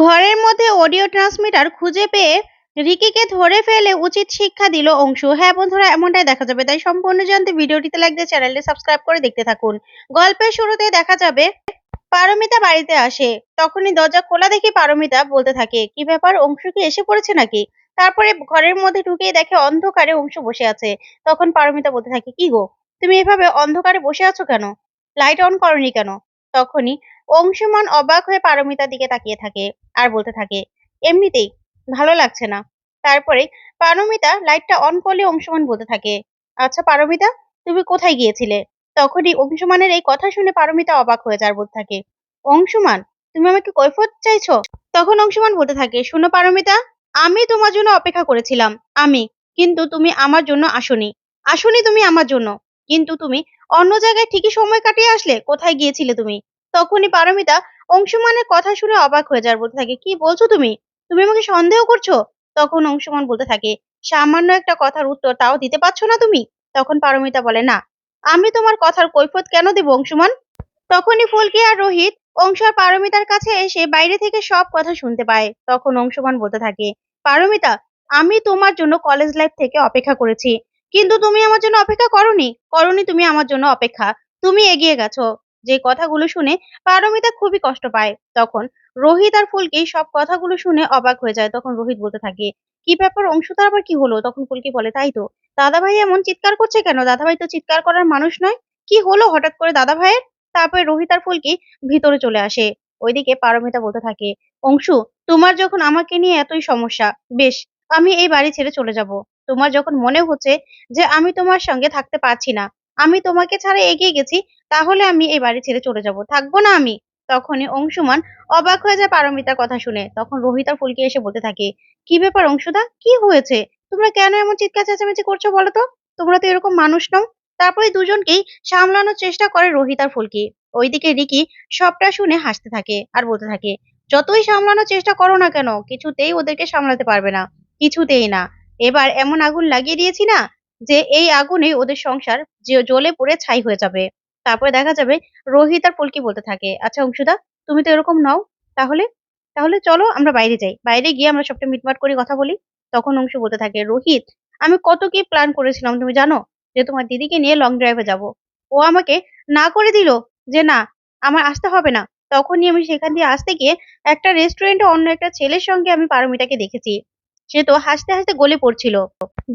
ঘরের মধ্যে audio transmitter খুঁজে পেয়ে রিকিকে ধরে ফেলে উচিত শিক্ষা দিল অংশু। হ্যাঁ বন্ধুরা, এমনটাই দেখা যাবে। তাই সম্পূর্ণ জানতে ভিডিওটিতে দিয়ে চ্যানেলটি সাবস্ক্রাইব করে দেখতে থাকুন। গল্পের শুরুতে দেখা যাবে, পারমিতা বাড়িতে আসে। তখনই দরজা খোলা দেখে পারমিতা বলতে থাকে, কি ব্যাপার? অংশু কি এসে পড়েছে নাকি? তারপরে ঘরের মধ্যে ঢুকিয়ে দেখে অন্ধকারে অংশু বসে আছে। তখন পারমিতা বলতে থাকে, কি গো? তুমি এভাবে অন্ধকারে বসে আছো কেন? লাইট অন করনি কেন? তখনই অংশুমান অবাক হয়ে পারমিতার দিকে তাকিয়ে থাকে আর বলতে থাকে, এমনিতেই ভালো লাগছে না। তারপরে পারমিতা লাইটটা অন করলে অংশুমান বলতে থাকে আচ্ছা পারমিতা, তুমি কোথায় গিয়েছিলে? তখনই অংশুমানের এই কথা শুনে পারমিতা অবাক হয়ে যার বলতে থাকে, অংশুমান, তুমি আমাকে কৈফত চাইছো? তখন অংশুমান বলতে থাকে, শুনো পারমিতা, আমি তোমার জন্য অপেক্ষা করেছিলাম, আমি, কিন্তু তুমি আমার জন্য আসনি আসনি তুমি আমার জন্য, কিন্তু তুমি অন্য জায়গায় ঠিকই সময় কাটিয়ে আসলে, কোথায় গিয়েছিলে তুমি? তখনই পারমিতা অংশুমানের কথা শুনে অবাক হয়ে যার বলতে থাকে, কি বলছো তুমি? তুমি আমাকে সন্দেহ করছ? তখন অংশুমান বলতে থাকে, সামান্য একটা কথার উত্তর তাও দিতে পারছ না তুমি? তখন পারমিতা বলে, না। আমি তোমার কথার কৈফত কেন দেব অংশুমান? তখনই ফুলকি আর রোহিত, অংশ আর পারমিতার কাছে এসে বাইরে থেকে সব কথা শুনতে পায়। তখন অংশুমান বলতে থাকে, পারমিতা, আমি তোমার জন্য কলেজ লাইফ থেকে অপেক্ষা করেছি। কিন্তু তুমি আমার জন্য অপেক্ষা করনি। করনি তুমি আমার জন্য অপেক্ষা। তুমি এগিয়ে গেছো। যে কথাগুলো শুনে পারমিতা খুবই কষ্ট পায়। তখন রোহিত আর ফুলকি সব কথাগুলো শুনে অবাক হয়ে যায়। তখন রোহিত বলতে থাকে, কি ব্যাপার অংশুতার আবার কি হলো? তখন ফুলকি বলে, তাই তো। দাদা ভাই এমন চিৎকার করছে কেন? দাদা ভাই তো চিৎকার করার মানুষ নয়। কি হলো হঠাৎ করে দাদা ভাইয়ের তারপরে রোহিত আর ফুলকি ভিতরে চলে আসে। ওইদিকে পারমিতা বলতে থাকে, অংশু, তোমার যখন আমাকে নিয়ে এতই সমস্যা, বেশ, আমি এই বাড়ি ছেড়ে চলে যাব। তোমার যখন মনে হচ্ছে যে আমি তোমার সঙ্গে থাকতে পারছি না, আমি তোমাকে ছাড়া এগিয়ে গেছি তাহলে আমি এই বাড়ি ছেড়ে চলে যাব। থাকব না আমি। তখনই অংশুমান অবাক হয়ে যায় পারমিতার কথা শুনে। তখন রোহিত ফুলকি এসে বলতে থাকে, কি ব্যাপার অংশুদা? কি হয়েছে? তোমরা কেন এমন চিৎকার চেঁচামেচি করছ বলো তো? তোমরা তো এরকম মানুষ নও। তারপরে দুজনকেই সামলানোর চেষ্টা করে রোহিত আর ফুলকি। ওইদিকে রিকি সবটা শুনে হাসতে থাকে আর বলতে থাকে, যতই সামলানোর চেষ্টা করো না কেন, কিছুতেই ওদেরকে সামলাতে পারবে না। কিছুতেই না। এবার এমন আগুন লাগিয়ে দিয়েছি না, যে এই আগুনে ওদের সংসার জ্বলে পুড়ে ছাই হয়ে যাবে। তারপরে দেখা যাবে রোহিত আর ফুলকি বলতে থাকে আচ্ছা অংশুদা, তুমি তো এরকম নাও, তাহলে তাহলে চলো আমরা বাইরে যাই। বাইরে গিয়ে আমরা সবটা মিটমাট করে, কথা বলি। তখন অংশু বলতে থাকে, রোহিত, আমি কত কি প্ল্যান করেছিলাম, তুমি জানো? যে তোমার দিদিকে নিয়ে লং ড্রাইভে যাব। ও আমাকে না করে দিল যে না, আমার আসতে হবে না। তখনই আমি সেখান দিয়ে আসতে গিয়ে একটা রেস্টুরেন্টে অন্য একটা ছেলের সঙ্গে আমি পারমিতাকে দেখেছি। সে তো হাসতে হাসতে গলে পড়ছিল।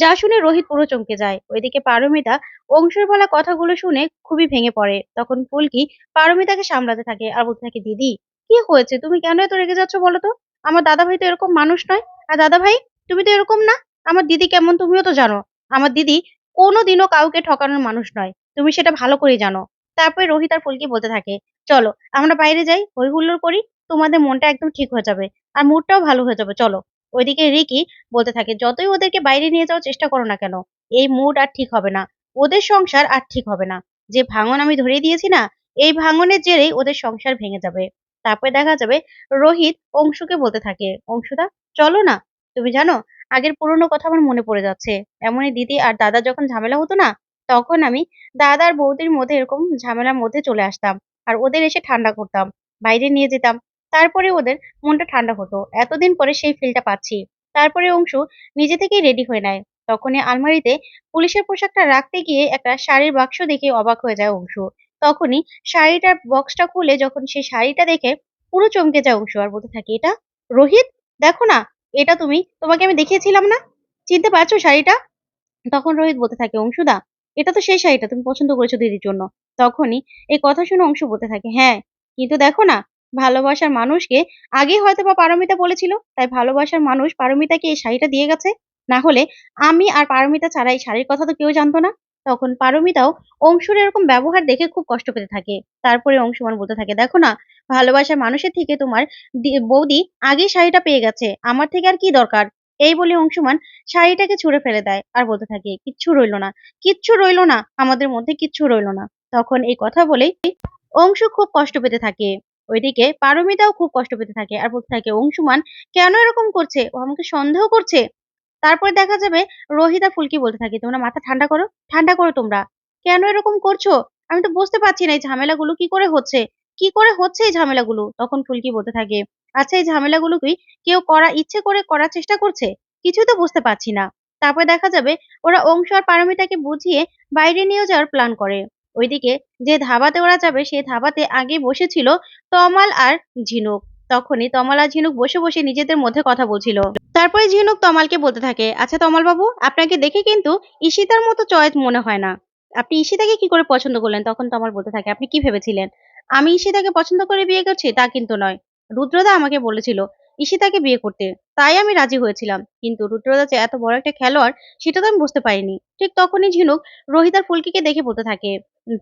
যা শুনে রোহিত পুরো চমকে যায়। ওইদিকে পারমিতা অংশুর বলা কথাগুলো শুনে খুবই ভেঙে পড়ে। তখন ফুলকি পারমিতাকে সামলাতে থাকে আর বলতে থাকে, দিদি, কি হয়েছে? তুমি কেন এত রেগে যাচ্ছ বলো তো? আমার দাদা ভাই তো এরকম মানুষ নয়। আর দাদা ভাই তুমি তো এরকম না। আমার দিদি কেমন তুমিও তো জানো। আমার দিদি কোনোদিনও কাউকে ঠকানোর মানুষ নয়। তুমি সেটা ভালো করে জানো। তারপরে রোহিত আর ফুলকি বলতে থাকে, চলো, আমরা বাইরে যাই, হই হুল্লোড় করি। তোমাদের মনটা একদম ঠিক হয়ে যাবে। আর মুডটাও ভালো হয়ে যাবে। চলো। ওইদিকে রিকি বলতে থাকে, যতই ওদেরকে বাইরে নিয়ে যাওয়ার চেষ্টা করো না কেন, এই মুড আর ঠিক হবে না। ওদের সংসার আর ঠিক হবে না। যে ভাঙন আমি ধরিয়ে দিয়েছি না, এই ভাঙনের জেরেই ওদের সংসার ভেঙে যাবে। তারপরে দেখা যাবে রোহিত অংশুকে বলতে থাকে, অংশুদা, চলো না। তুমি জানো, আগের পুরনো কথা আমার মনে পড়ে যাচ্ছে। এমনই দিদি আর দাদা যখন ঝামেলা হতো না, তখন আমি দাদার বৌদির মধ্যে এরকম ঝামেলার মধ্যে চলে আসতাম। আর ওদের এসে ঠান্ডা করতাম। বাইরে নিয়ে যেতাম। তারপরে ওদের মনটা ঠান্ডা হতো। এতদিন পরে সেই ফিলটা পাচ্ছি। তারপরে অংশু নিজে থেকেই রেডি হয়ে নেয়। তখনই আলমারিতে পুলিশের পোশাকটা রাখতে গিয়ে একটা শাড়ির বাক্স দেখে অবাক হয়ে যায় অংশু। তখনই শাড়িটার বক্সটা খুলে যখন সেই শাড়িটা দেখে পুরো চমকে যায় অংশু আর বলতে থাকে, এটা রোহিত? দেখো না, এটা তুমি? তোমাকে আমি দেখিয়েছিলাম না? চিনতে পারছ শাড়িটা? তখন রোহিত বলতে থাকে অংশুদা এটা তো সেই শাড়িটা, তুমি পছন্দ করেছ দিদির জন্য। তখনই এই কথা শুনে অংশু বলতে থাকে হ্যাঁ কিন্তু দেখো না ভালোবাসার মানুষকে আগে হয়তো বা পারমিতা বলেছিল, তাই ভালোবাসার মানুষ পারমিতাকে এই শাড়িটা দিয়ে গেছে। না হলে আমি আর পারমিতা ছাড়া এই শাড়ির কথা তো কেউ জানতো না। তখন পারমিতাও অংশুর এরকম ব্যবহার দেখে খুব কষ্ট পেতে থাকে। তারপরে অংশুমান বলতে থাকে, দেখো না, ভালোবাসার মানুষের থেকে তোমার বৌদি আগেই শাড়িটা পেয়ে গেছে, আমার থেকে আর কি দরকার? এই বলে অংশুমান শাড়িটাকে ছুঁড়ে ফেলে দেয় আর বলতে থাকে, কিচ্ছু রইল না, কিচ্ছু রইল না, আমাদের মধ্যে কিচ্ছু রইল না। তখন এই কথা বলেই অংশু খুব কষ্ট পেতে থাকে। ওইদিকে পারমিতাও খুব কষ্ট পেতে থাকে আর বলতে থাকে, অংশুমান, কেন এরকম করছে? ও আমাকে সন্দেহ করছে? তারপরে দেখা যাবে রোহিত ফুলকি বলতে থাকে, তোমরা মাথা ঠান্ডা করো ঠান্ডা করো তোমরা। কেন এরকম করছ? আমি তো বুঝতে পারছি না এই ঝামেলাগুলো কি করে হচ্ছে? কি করে হচ্ছে এই ঝামেলাগুলো? তখন ফুলকি বলতে থাকে আচ্ছা এই ঝামেলাগুলো কি কেউ করা, ইচ্ছে করে করার চেষ্টা করছে? কিছুই তো বুঝতে পারছি না। তারপর দেখা যাবে ওরা অংশ আর পারমিতাকে বুঝিয়ে বাইরে নিয়ে যাওয়ার প্ল্যান করে। ওইদিকে যে ধাবাতে ওরা যাবে সেই ধাবাতে আগে বসেছিল তমাল আর ঝিনুক। তখনই তমাল আর ঝিনুক বসে বসে নিজেদের মধ্যে কথা বলছিল। তারপরে ঝিনুক তমালকে বলতে থাকে আচ্ছা তমাল বাবু আপনাকে দেখে কিন্তু ঈশিতার মতো চয়েস মনে হয় না। আপনি ঈশিতাকে কি করে পছন্দ করলেন? তখন তমাল বলতে থাকে, আপনি কি ভেবেছিলেন? আমি ঈশিতাকে পছন্দ করে বিয়ে করছি, তা কিন্তু নয়। রুদ্রদা আমাকে বলেছিল ঈশিতাকে বিয়ে করতে। তাই আমি রাজি হয়েছিলাম। কিন্তু রুদ্রদা যে এত বড় একটা খেলোয়াড়, সেটা তো আমি বুঝতে পারিনি। ঠিক তখনই ঝিনুক রোহিত আর ফুলকিকে দেখে বলতে থাকে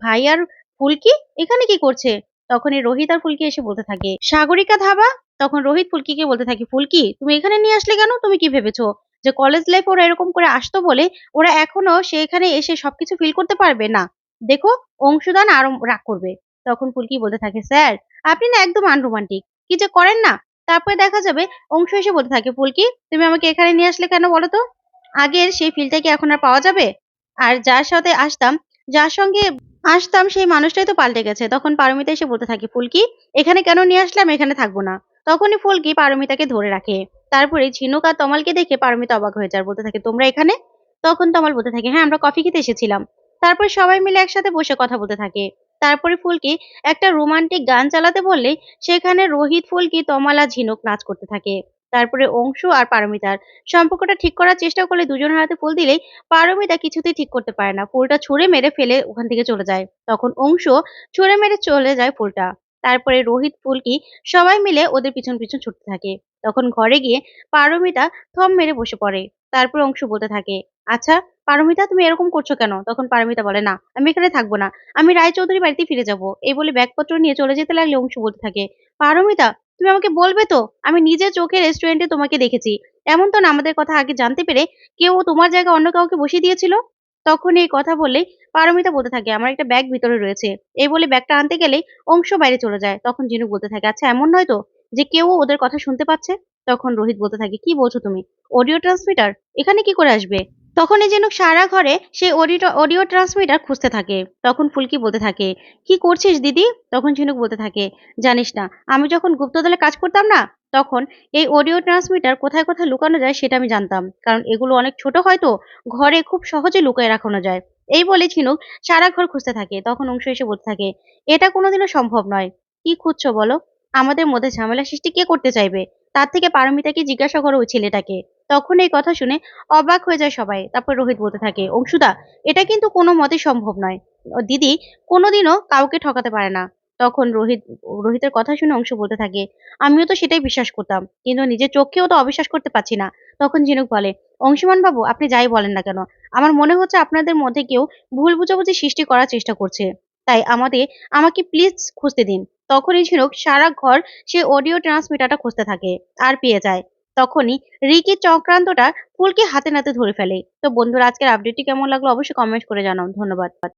ভাই আর ফুলকি এখানে কি করছে? তখনই রোহিত আর ফুলকি এসে বলতে থাকে, সাগরিকা ধাবা? তখন রোহিত ফুলকিকে বলতে থাকে, ফুলকি, তুমি এখানে নিয়ে আসলে কেন? তুমি কি ভেবেছো যে কলেজ লাইফ ওরা এরকম করে আসতো বলে ওরা এখনও সেখানে এসে সবকিছু ফিল করতে পারবে? না, দেখো অংশদান আরও রাগ করবে। তখন ফুলকি বলতে থাকে, স্যার, আপনি না একদম আনরোমান্টিক, কি যে করেন না? তারপরে দেখা যাবে অংশ এসে বলতে থাকে, ফুলকি, তুমি আমাকে এখানে নিয়ে আসলে কেন বলো তো? আগের সেই ফিলটা কি এখন আর পাওয়া যাবে? আর যার সাথে আসতাম, যার সঙ্গে আসতাম, সেই মানুষটাই তো পাল্টে গেছে। তখন পারমিতা এসে বলতে থাকে, ফুলকি, এখানে কেন নিয়ে আসলাম? এখানে থাকব না। তখনই ফুলকি পারমিতাকে ধরে রাখে। তারপরে ঝিনুক আর তমালকে দেখে পারমিতা অবাক হয়ে যায়, বলতে থাকে, তোমরা এখানে? তখন তমাল বলতে থাকে হ্যাঁ আমরা কফি খেতে এসেছিলাম। তারপর সবাই মিলে একসাথে বসে কথা বলতে থাকে। তারপরে ফুলকি একটা রোমান্টিক গান চালাতে বললে সেখানে রোহিত, ফুলকি, তমাল ঝিনুক নাচ করতে থাকে। তারপরে অংশু আর পারমিতার। সম্পর্কটা ঠিক করার চেষ্টা করলে দুজনের হাতে ফুল দিলেই পারমিতা কিছুতেই ঠিক করতে পারে না। ফুলটা ছুঁড়ে মেরে ফেলে ওখান থেকে চলে যায়। তখন অংশ ছুঁড়ে মেরে চলে যায় ফুলটা। তারপরে রোহিত, ফুলকি সবাই মিলে ওদের পিছন পিছন ছুটতে থাকে। তখন ঘরে গিয়ে পারমিতা থম মেরে বসে পড়ে। তারপর অংশ বলতে থাকে আচ্ছা পারমিতা, তুমি এরকম করছ কেন? তখন পারমিতা বলে, না, আমি এখানে থাকব না। আমি রায়চৌধুরী বাড়িতে ফিরে যাব। এই বলে ব্যাগপত্র নিয়ে চলে যেতে লাগলে অংশ বলতে থাকে, পারমিতা তুমি আমাকে বলবে তো? আমি নিজের চোখে রেস্টুরেন্টে তোমাকে দেখেছি। এমন তো না আমাদের কথা আগে জানতে পেরে কেউ তোমার জায়গায় অন্য কাউকে বসিয়ে দিয়েছিল? তখন এই কথা বললে পারমিতা বলতে থাকে, আমার একটা ব্যাগ ভিতরে রয়েছে। এই বলে ব্যাগটা আনতে গেলে অংশ বাইরে চলে যায়। তখন জিনুক বলতে থাকে আচ্ছা এমন নয় তো যে কেউ ওদের কথা শুনতে পাচ্ছে? তখন রোহিত বলতে থাকে, কি বলছো তুমি? অডিও ট্রান্সমিটার এখানে কি করে আসবে? তখনই যেন সারা ঘরে সেই অডিও অডিও ট্রান্সমিটার খুঁজতে থাকে। তখন ফুলকি বলতে থাকে, কি করছিস দিদি? তখন ঝিনুক বলতে থাকে, জানিস না, আমি যখন গুপ্তদলে কাজ করতাম না, তখন এই অডিও ট্রান্সমিটার কোথায় কোথায় লুকানো যায় সেটা আমি জানতাম। কারণ এগুলো অনেক ছোট হয় তো ঘরে খুব সহজে লুকিয়ে রাখানো যায়। এই বলে ঝিনুক সারা ঘর খুঁজতে থাকে। তখন অংশ এসে বলতে থাকে, এটা কোনোদিনও সম্ভব নয়। কি খুঁজছো বলো? আমাদের মধ্যে ঝামেলা সৃষ্টি কে করতে চাইবে? তার থেকে পারমিতাকে জিজ্ঞাসা করো ওই ছেলেটাকে। তখন এই কথা শুনে অবাক হয়ে যায় সবাই। তারপর রোহিত বলতে থাকে, অংশুদা, এটা কিন্তু কোনো মতে সম্ভব নয়। দিদি, কোনোদিনও কাউকে ঠকাতে পারে না। তখন রোহিত, রোহিতের কথা শুনে অংশ বলতে থাকে, আমিও তো সেটাই বিশ্বাস করতাম, কিন্তু নিজের চোখকেও তো অবিশ্বাস করতে পারছি না। তখন ঝিনুক বলে অংশুমান বাবু আপনি যাই বলেন না কেন? আমার মনে হচ্ছে আপনাদের মধ্যে কেউ ভুল বুঝাবুঝি সৃষ্টি করার চেষ্টা করছে। তাই আমাদের আমাকে প্লিজ খুঁজতে দিন। তখনই ঝিনুক সারা ঘর সে অডিও ট্রান্সমিটারটা খুঁজতে থাকে, আর পেয়ে যায়। তখনই রিকির চক্রান্তটা ফুলকে হাতে নাতে ধরে ফেলে। তো বন্ধুরা, আজকের আপডেটটি কেমন লাগল অবশ্যই কমেন্ট করে জানাও। ধন্যবাদ।